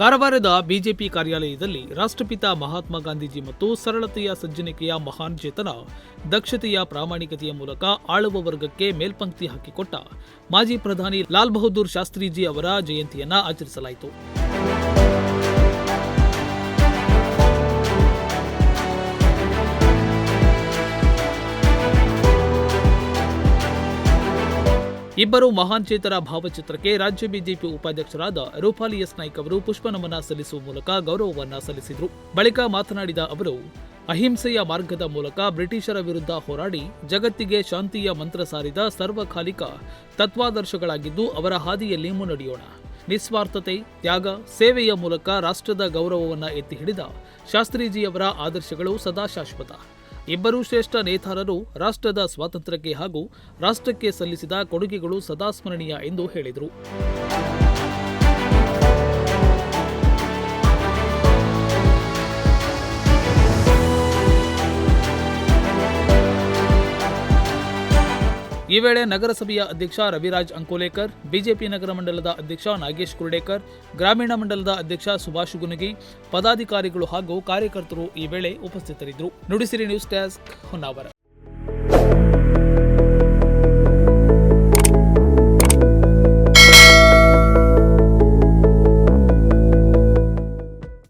ಕಾರವಾರದ ಬಿಜೆಪಿ ಕಾರ್ಯಾಲಯದಲ್ಲಿ ರಾಷ್ಟ್ರಪಿತ ಮಹಾತ್ಮ ಗಾಂಧೀಜಿ ಮತ್ತು ಸರಳತೆಯ ಸಜ್ಜನಿಕೆಯ ಮಹಾನ್ ಚೇತನ, ದಕ್ಷತೆಯ ಪ್ರಾಮಾಣಿಕತೆಯ ಮೂಲಕ ಆಳುವ ವರ್ಗಕ್ಕೆ ಮೇಲ್ಪಂಕ್ತಿ ಹಾಕಿಕೊಟ್ಟ ಮಾಜಿ ಪ್ರಧಾನಿ ಲಾಲ್ ಬಹದ್ದೂರ್ ಶಾಸ್ತ್ರೀಜಿ ಅವರ ಜಯಂತಿಯನ್ನ ಆಚರಿಸಲಾಯಿತು. ಇಬ್ಬರು ಮಹಾನ್ ಚೇತರ ಭಾವಚಿತ್ರಕ್ಕೆ ರಾಜ್ಯ ಬಿಜೆಪಿ ಉಪಾಧ್ಯಕ್ಷರಾದ ರೂಪಾಲಿ ಎಸ್ ನಾಯ್ಕ್ ಅವರು ಪುಷ್ಪನಮನ ಸಲ್ಲಿಸುವ ಮೂಲಕ ಗೌರವವನ್ನ ಸಲ್ಲಿಸಿದರು. ಬಳಿಕ ಮಾತನಾಡಿದ ಅವರು, ಅಹಿಂಸೆಯ ಮಾರ್ಗದ ಮೂಲಕ ಬ್ರಿಟಿಷರ ವಿರುದ್ಧ ಹೋರಾಡಿ ಜಗತ್ತಿಗೆ ಶಾಂತಿಯ ಮಂತ್ರ ಸಾರಿದ ಸರ್ವಕಾಲಿಕ ತತ್ವಾದರ್ಶಗಳಾಗಿದ್ದು ಅವರ ಹಾದಿಯಲ್ಲಿ ಮುನ್ನಡೆಯೋಣ. ನಿಸ್ವಾರ್ಥತೆ, ತ್ಯಾಗ, ಸೇವೆಯ ಮೂಲಕ ರಾಷ್ಟ್ರದ ಗೌರವವನ್ನು ಎತ್ತಿ ಹಿಡಿದ ಶಾಸ್ತ್ರೀಜಿಯವರ ಆದರ್ಶಗಳು ಸದಾ ಶಾಶ್ವತ ಇಬ್ಬರೂ ಶ್ರೇಷ್ಠ ನೇತಾರರು ರಾಷ್ಟ್ರದ ಸ್ವಾತಂತ್ರ್ಯಕ್ಕೆ ಹಾಗೂ ರಾಷ್ಟ್ರಕ್ಕೆ ಸಲ್ಲಿಸಿದ ಕೊಡುಗೆಗಳು ಸದಾ ಸ್ಮರಣೀಯ ಎಂದು ಹೇಳಿದರು. ಈ ವೇಳೆ ನಗರಸಭೆಯ ಅಧ್ಯಕ್ಷ ರವಿರಾಜ್ ಅಂಕೋಲೇಕರ್, ಬಿಜೆಪಿ ನಗರ ಮಂಡಲದ ಅಧ್ಯಕ್ಷ ನಾಗೇಶ್ ಕುರ್ಡೇಕರ್, ಗ್ರಾಮೀಣ ಮಂಡಲದ ಅಧ್ಯಕ್ಷ ಸುಭಾಷ್ ಗುನಗಿ, ಪದಾಧಿಕಾರಿಗಳು ಹಾಗೂ ಕಾರ್ಯಕರ್ತರು ಈ ವೇಳೆ ಉಪಸ್ಥಿತರಿದ್ದರು. Nudisiri news desk Honnavar.